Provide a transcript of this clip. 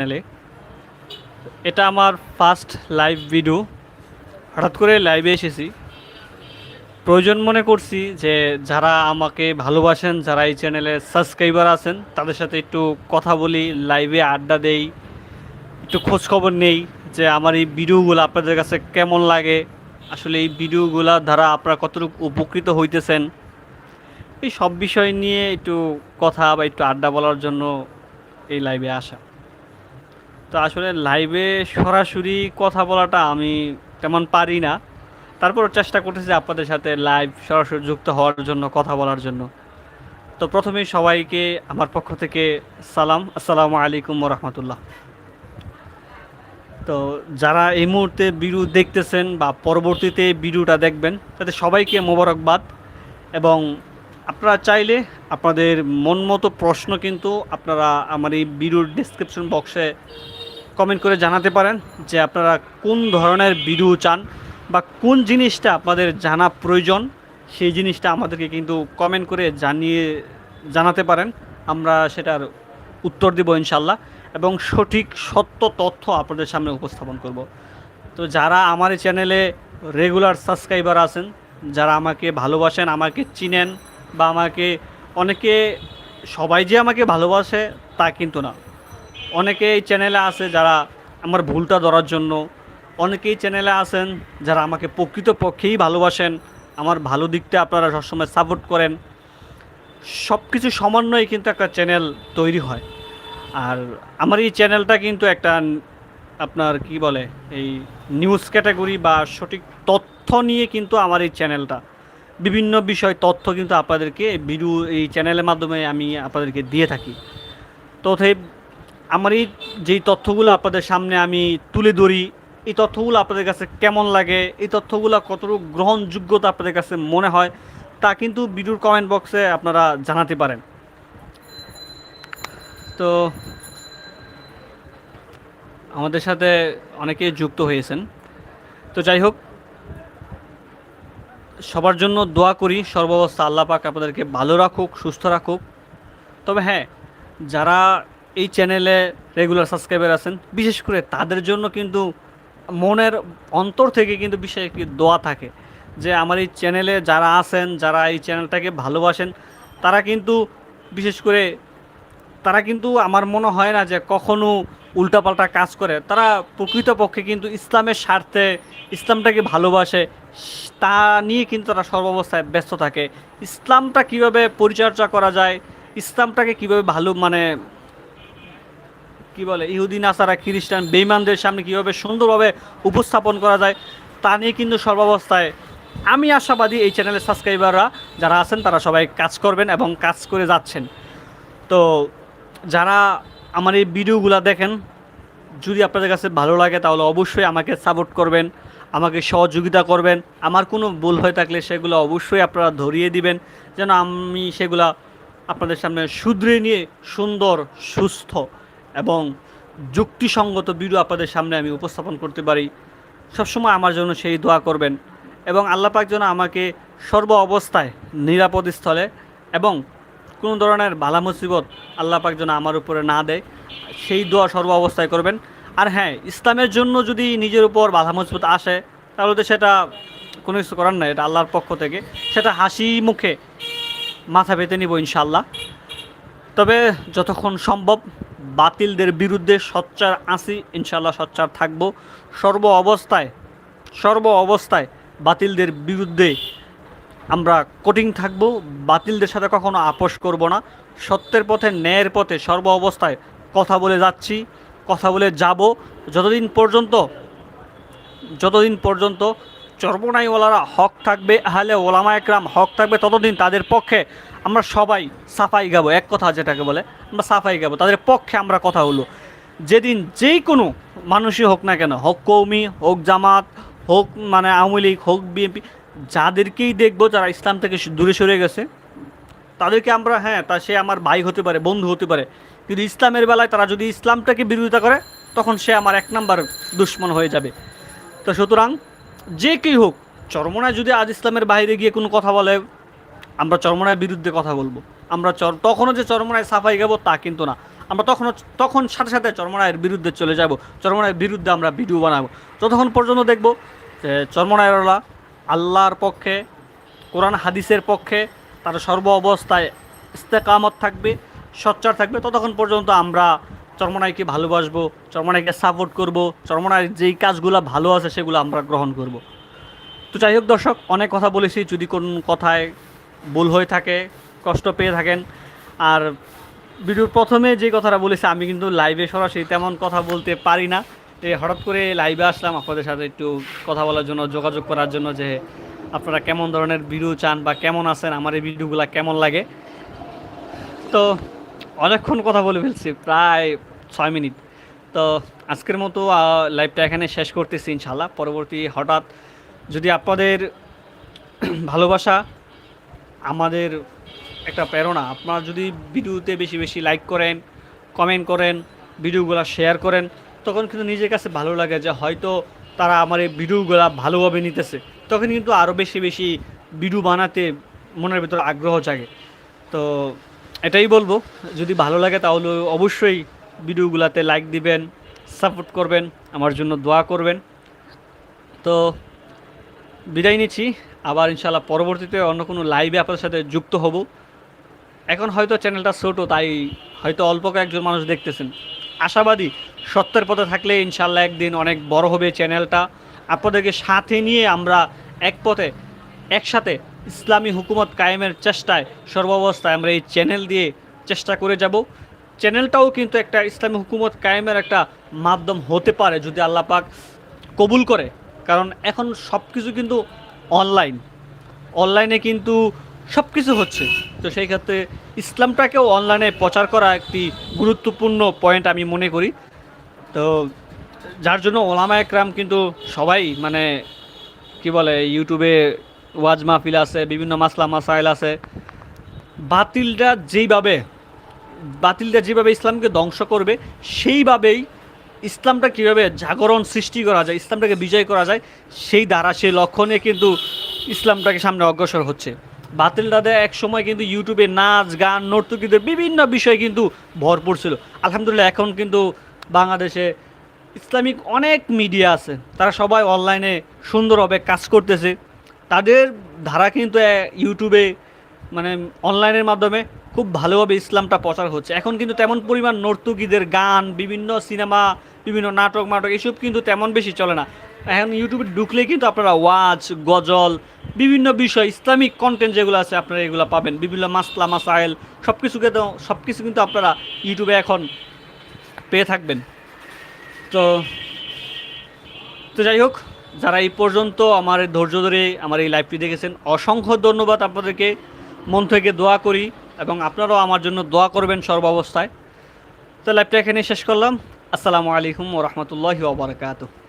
চ্যানেলে এটা আমার ফার্স্ট লাইভ ভিডিও হঠাৎ করে লাইভে এসেছি। প্রয়োজন মনে করছি যে যারা আমাকে ভালোবাসেন, যারা এই চ্যানেলে সাবস্ক্রাইবার আছেন, তাদের সাথে একটু কথা বলি লাইভে আড্ডা দেই, একটু খোঁজ খবর নেই যে আমার এই ভিডিওগুলো আপনাদের কাছে কেমন লাগে, আসলে এই ভিডিওগুলো দ্বারা আপনারা কতটুকু উপকৃত হইতেছেন। এই সব বিষয় নিয়ে একটু কথা বা একটু আড্ডা বলার জন্য এই লাইভে আসা। তো আসলে লাইভে সরাসরি কথা বলাটা আমি তেমন পারি না। তারপর চেষ্টা করতেছি আপনাদের সাথে লাইভ সরাসরি যুক্ত হওয়ার জন্য, কথা বলার জন্য। তো প্রথমেই সবাইকে আমার পক্ষ থেকে সালাম। আসসালামু আলাইকুম রহমতুল্লাহ তো যারা এই মুহূর্তে ভিডিও দেখতেছেন বা পরবর্তীতে ভিডিওটা দেখবেন তাতে সবাইকে মোবারকবাদ। এবং আপনারা চাইলে আপনাদের মন মতো প্রশ্ন কিন্তু আপনারা আমার এই ভিডিওর ডিসক্রিপশন বক্সে কমেন্ট করে জানাতে পারেন যে আপনারা কোন ধরনের ভিডিও চান বা কোন জিনিসটা আপনাদের জানা প্রয়োজন, সেই জিনিসটা আমাদেরকে কিন্তু কমেন্ট করে জানিয়ে, জানাতে পারেন। আমরা সেটার উত্তর দেব ইনশাল্লাহ এবং সঠিক সত্য তথ্য আপনাদের সামনে উপস্থাপন করব। তো যারা আমার এই চ্যানেলে রেগুলার সাবস্ক্রাইবার আছেন, যারা আমাকে ভালোবাসেন, আমাকে চিনেন বা আমাকে, অনেকে সবাই যে আমাকে ভালোবাসে তা কিন্তু না। অনেকে এই চ্যানেলে আছে যারা আমার ভুলটা ধরার জন্য। অনেকেই চ্যানেলে আছেন যারা আমাকে প্রকৃতপক্ষেই ভালোবাসেন। আমার ভালো দিকটা আপনারা সবসময় সাপোর্ট করেন। সব কিছু সমন্বয়ে কিন্তু একটা চ্যানেল তৈরি হয়। আর আমার এই চ্যানেলটা কিন্তু একটা আপনার কি বলে, এই নিউজ ক্যাটাগরি বা সঠিক তথ্য নিয়ে কিন্তু আমার এই চ্যানেলটা বিভিন্ন বিষয় তথ্য কিন্তু আপনাদেরকে ভিডিও এই চ্যানেলের মাধ্যমে আমি আপনাদেরকে দিয়ে থাকি। তথে আমার এই যেই তথ্যগুলো আপনাদের সামনে আমি তুলে ধরি, এই তথ্যগুলো আপনাদের কাছে কেমন লাগে, এই তথ্যগুলো কতটুকু গ্রহণযোগ্যতা আপনাদের কাছে মনে হয়, তা কিন্তু ভিডিওর কমেন্ট বক্সে আপনারা জানাতে পারেন। তো, আমাদের সাথে অনেকে যুক্ত হয়েছেন। তো যাই হোক, সবার জন্য দোয়া করি, সর্বাবস্থা আল্লাহ পাক আপনাদেরকে ভালো রাখুক, সুস্থ রাখুক। তবে হ্যাঁ যারা এই চ্যানেলে রেগুলার সাবস্ক্রাইবার আছেন। বিশেষ করে তাদের জন্য কিন্তু মনের অন্তর থেকে কিন্তু বিশেষ একটি দোয়া থাকে যে আমার এই চ্যানেলে যারা আছেন, যারা এই চ্যানেলটাকে ভালোবাসেন, তারা কিন্তু বিশেষ করে তারা কিন্তু আমার মনে হয় না যে কখনো উল্টাপাল্টা কাজ করে। তারা প্রকৃতপক্ষে কিন্তু ইসলামের স্বার্থে ইসলামটাকে ভালোবাসে, তা নিয়ে কিন্তু তারা সর্বাবস্থায় ব্যস্ত থাকে। ইসলামটা কীভাবে পরিচর্যা করা যায়, ইসলামটাকে কীভাবে ভালো মানে কি বলে, ইহুদি, নাসারা, খ্রিস্টান বেইমানদের সামনে কীভাবে সুন্দরভাবে উপস্থাপন করা যায়, তা নিয়ে কিন্তু সর্বাবস্থায় আমি আশাবাদী এই চ্যানেলের সাবস্ক্রাইবাররা যারা আছেন তারা সবাই কাজ করবেন এবং কাজ করে যাচ্ছেন। তো যারা আমার এই ভিডিওগুলো দেখেন, যদি আপনাদের কাছে ভালো লাগে তাহলে অবশ্যই আমাকে সাপোর্ট করবেন, আমাকে সহযোগিতা করবেন। আমার কোনো ভুল হয়ে থাকলে সেগুলো অবশ্যই আপনারা ধরিয়ে দিবেন, যেন আমি সেগুলা আপনাদের সামনে শুধরে নিয়ে সুন্দর, সুস্থ এবং যুক্তিসঙ্গত ভিডিও আপনাদের সামনে আমি উপস্থাপন করতে পারি। সবসময় আমার জন্য সেই দোয়া করবেন এবং আল্লাহ পাক যেন আমাকে সর্ব অবস্থায় নিরাপদ স্থলে এবং কোনো ধরনের বালা মুসিবত আল্লাহ পাক যেন আমার উপরে না দেয়, সেই দোয়া সর্ব অবস্থায় করবেন। আর হ্যাঁ ইসলামের জন্য যদি নিজের উপর বাধা মুসিবত আসে, তাহলে তো সেটা কোনো কিছু করার নাই, এটা আল্লাহর পক্ষ থেকে। সেটা হাসি মুখে মাথা পেতে নিব ইনশাল্লাহ তবে যতক্ষণ সম্ভব বাতিলদের বিরুদ্ধে সচ্চার আসি ইনশাল্লাহ সচ্চার থাকব। সর্ব অবস্থায় সর্ব অবস্থায় বাতিলদের বিরুদ্ধে আমরা কঠিন থাকব। বাতিলদের সাথে কখনো আপোষ করব না। সত্যের পথে, ন্যায়ের পথে সর্ব অবস্থায় কথা বলে যাচ্ছি, কথা বলে যাব। যতদিন পর্যন্ত যতদিন পর্যন্ত চর্বনাইওয়ালারা হক থাকবে, আহলে ওলামা একরাম হক থাকবে, ততদিন তাদের পক্ষে আমরা সবাই সাফাই গাবো। এক কথা যেটাকে বলে, আমরা সাফাই গাবো। তাদের পক্ষে আমরা কথা হলো যেদিন যেই কোনো মানুষই হোক না কেন, হোক কৌমি হোক জামাত, হোক মানে আওয়ামী লীগ, হোক বিএনপি, যাদেরকেই দেখব যারা ইসলাম থেকে দূরে সরে গেছে, তাদেরকে আমরা হ্যাঁ তা সে আমার ভাই হতে পারে, বন্ধু হতে পারে। কিন্তু ইসলামের বেলায় তারা যদি ইসলামটাকে বিরোধিতা করে, তখন সে আমার এক নাম্বার দুশ্মন হয়ে যাবে। তো সুতরাং যে কেই হোক, চরমনায় যদি আজ ইসলামের বাইরে গিয়ে কোনো কথা বলে, আমরা চরমনার বিরুদ্ধে কথা বলব। আমরা চর তখনও যে চরমনায় সাফাই গাবো তা কিন্তু না। আমরা তখন তখন সাথে সাথে চরমনায়ের বিরুদ্ধে চলে যাব। চরমনায়ের বিরুদ্ধে আমরা ভিডিও বানাবো। যতক্ষণ পর্যন্ত দেখব যে চরমনায়েরলা আল্লাহর পক্ষে, কোরআন হাদিসের পক্ষে তার সর্ব অবস্থায় ইস্তেকামত থাকবে, সচ্চার থাকবে, ততক্ষণ পর্যন্ত আমরা চরমনাইকে ভালোবাসবো, চরমনাইকে সাপোর্ট করব, চরমনাইয়ের যেই কাজগুলো ভালো আছে সেগুলো আমরা গ্রহণ করব। তো যাই হোক দর্শক, অনেক কথা বলেছি, যদি কোন কথায় ভুল হয়ে থাকে, কষ্ট পেয়ে থাকেন। আর ভিডিওর প্রথমে যে কথাটা বলেছি, আমি কিন্তু লাইভে সরাসরি তেমন কথা বলতে পারি না। যে হঠাৎ করে লাইভে আসলাম, আপনাদের সাথে একটু কথা বলার জন্য, যোগাযোগ করার জন্য যে আপনারা কেমন ধরনের ভিডিও চান বা কেমন আছেন, আমার এই ভিডিওগুলো কেমন লাগে। তো অনেকক্ষণ কথা বলে ফেলছি, প্রায় ছয় মিনিট। তো আজকের মতো লাইভটা এখানে শেষ করতেছি ইনশাল্লাহ পরবর্তী হঠাৎ যদি আপনাদের ভালোবাসা, আমাদের একটা প্রেরণা, আপনারা যদি ভিডিওতে বেশি বেশি লাইক করেন কমেন্ট করেন, ভিডিওগুলো শেয়ার করেন, তখন কিন্তু নিজের কাছে ভালো লাগে যে হয়তো তারা আমার এই ভিডিওগুলো ভালোভাবে নিতেছে। তখন কিন্তু আরও বেশি বেশি ভিডিও বানাতে মনের ভিতর আগ্রহ জাগে। তো এটাই বলব, যদি ভালো লাগে তাহলে অবশ্যই ভিডিওগুলোতে লাইক দিবেন সাপোর্ট করবেন, আমার জন্য দোয়া করবেন। তো বিদায় নিচ্ছি, আবার ইনশাল্লাহ পরবর্তীতে অন্য কোনো লাইভে আপনাদের সাথে যুক্ত হব। এখন হয়তো চ্যানেলটা ছোটো, তাই হয়তো অল্প কয়েকজন মানুষ দেখতেছেন। আশাবাদী, সত্যের পথে থাকলে ইনশাল্লাহ একদিন অনেক বড় হবে চ্যানেলটা আপনাদেরকে সাথে নিয়ে আমরা এক পথে, একসাথে ইসলামী হুকুমত কায়েমের চেষ্টায় সর্বাবস্থায় আমরা এই চ্যানেল দিয়ে চেষ্টা করে যাব। চ্যানেলটাও কিন্তু একটা ইসলামী হুকুমত কায়েমের একটা মাধ্যম হতে পারে যদি আল্লাহ পাক কবুল করে। কারণ এখন সব কিছু কিন্তু অনলাইন। অনলাইনে কিন্তু সব কিছু হচ্ছে। তো সেই ক্ষেত্রে ইসলামটাকেও অনলাইনে প্রচার করা একটি গুরুত্বপূর্ণ পয়েন্ট আমি মনে করি। তো যার জন্য ওলামা একরাম কিন্তু সবাই মানে কি বলে ইউটিউবে ওয়াজ মাহফিল আছে, বিভিন্ন মাসলা, মাসাইল আছে। বাতিলটা যেইভাবে বাতিলটা যেভাবে ইসলামকে ধ্বংস করবে, সেইভাবেই ইসলামটা কীভাবে জাগরণ সৃষ্টি করা যায়, ইসলামটাকে বিজয় করা যায়, সেই দ্বারা, সেই লক্ষণে কিন্তু ইসলামটাকে সামনে অগ্রসর হচ্ছে। বাতিলদাদা এক সময় কিন্তু ইউটিউবে নাচ, গান, নর্তকীদের বিভিন্ন বিষয় কিন্তু ভরপুর ছিল। আলহামদুলিল্লাহ, এখন কিন্তু বাংলাদেশে ইসলামিক অনেক মিডিয়া আছে, তারা সবাই অনলাইনে সুন্দরভাবে কাজ করতেছে। তাদের ধারা কিন্তু ইউটিউবে মানে অনলাইনের মাধ্যমে খুব ভালোভাবে ইসলামটা প্রচার হচ্ছে। এখন কিন্তু তেমন পরিমাণ নর্তকীদের গান, বিভিন্ন সিনেমা, বিভিন্ন নাটক, মাটক, এসব কিন্তু তেমন বেশি চলে না। এখন ইউটিউবে ঢুকলে কিন্তু আপনারা ওয়াজ, গজল, বিভিন্ন বিষয়, ইসলামিক কন্টেন্ট যেগুলো আছে আপনারা এগুলো পাবেন। বিভিন্ন মাসলা, মাসাইল সব কিছুকে তো সব কিছু কিন্তু আপনারা ইউটিউবে এখন পেয়ে থাকবেন। তো তো যাই হোক, যারা এই পর্যন্ত আমার ধৈর্য ধরে আমার এই লাইভটি দেখেছেন, অসংখ্য ধন্যবাদ আপনাদেরকে। মন থেকে দোয়া করি। এবং আপনারাও আমার জন্য দোয়া করবেন সর্বাবস্থায়। তো লাইভটা এখানে শেষ করলাম। আসসালামু আলাইকুম রহমতুল্লাহি ওবরাকাতুহ